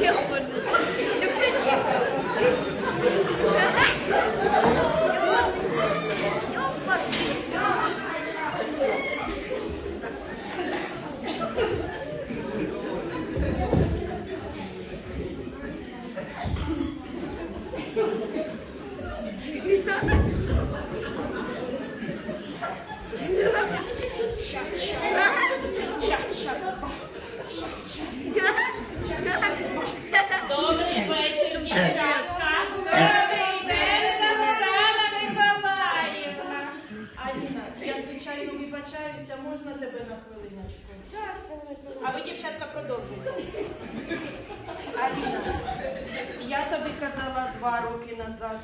hier oben. Два роки назад,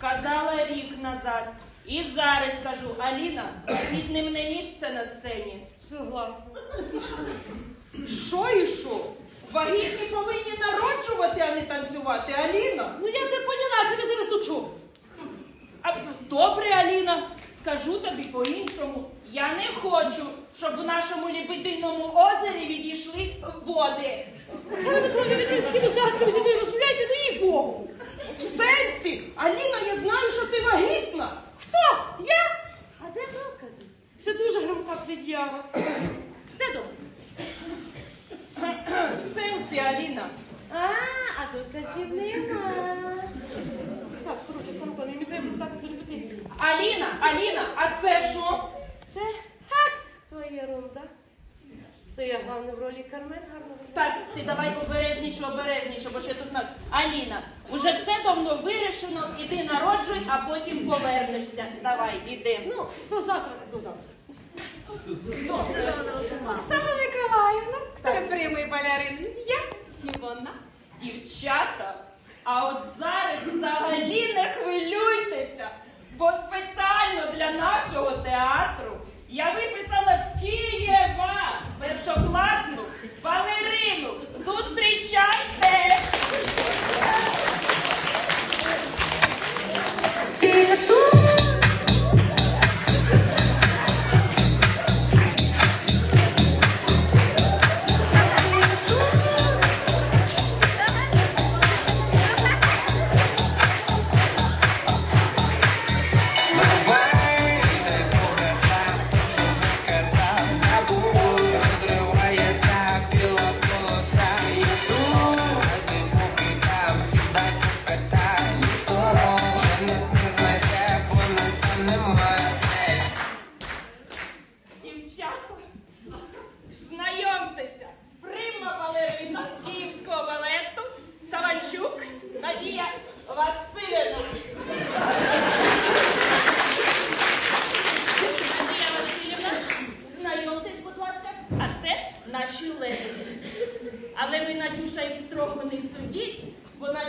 казала рік назад. І зараз кажу, Аліна, вагітним не місце на сцені. Согласна. Що і що? Вагітні повинні народжувати, а не танцювати, Аліна. Ну я це поняла, це ви зараз чого? А, добре, Аліна, скажу тобі по-іншому. Я не хочу, щоб в нашому лебединому озері відійшли води. Миколаївна, ви з тими загадками зі мною розмовляєте до їх Богу. В сенсі, Аліна, я знаю, що ти вагітна. Хто? Я? А де докази? Це дуже громка пред'ява. Де докази? Сенсі, Аліна. А, а доказів нема. Так, коротше, Оксана Миколаївна, мені треба так до репетиції. Аліна, Аліна, а це що? Це, ха, то ерунда. То я головне в ролі Кармен гарно Так, ти давай обережніше, обережніше, бо ще тут нас. Аліна, уже все давно вирішено, іди народжуй, а потім повернешся. Давай, іди. Ну, до завтра, так до завтра. Оксана Миколаївна, хто прямий балерин? Я чи вона? Дівчата, а от зараз взагалі не хвилюйтеся,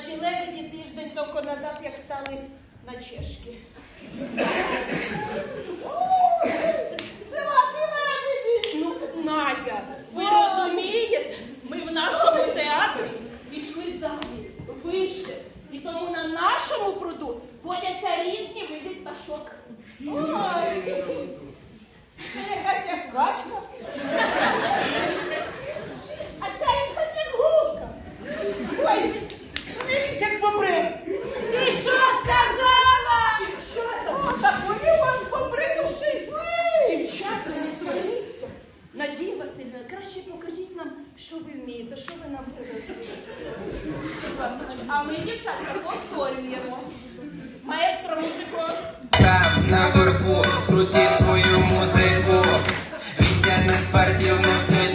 наші лебеді тиждень тільки назад, як стали на чешки. Це ваші лебеді! Ну, Надя, ви розумієте? Ми в нашому театрі пішли далі, вище. І тому на нашому пруду водяться різні види пташок. Ой, це якась як качка. А ця якась як гуска. Ой, дивіться, як бобри. Ти що сказала? О, так вони у вас бобри то щасливі. Дівчата, не сваріться. Надія Васильівна, краще покажіть нам, що ви вмієте, що ви нам привезли. Будь ласка, А ми, дівчатка, повторюємо. Маестро музико. Там наверху скрутив свою музику. Вітя не спортивним сьогодні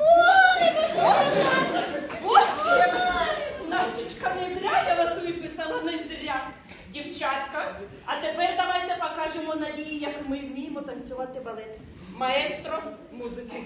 Молимося. Не зря я вас виписала, не зря. Дівчатка, а тепер давайте покажемо Надії, як ми вміємо танцювати балет. Маестро музики.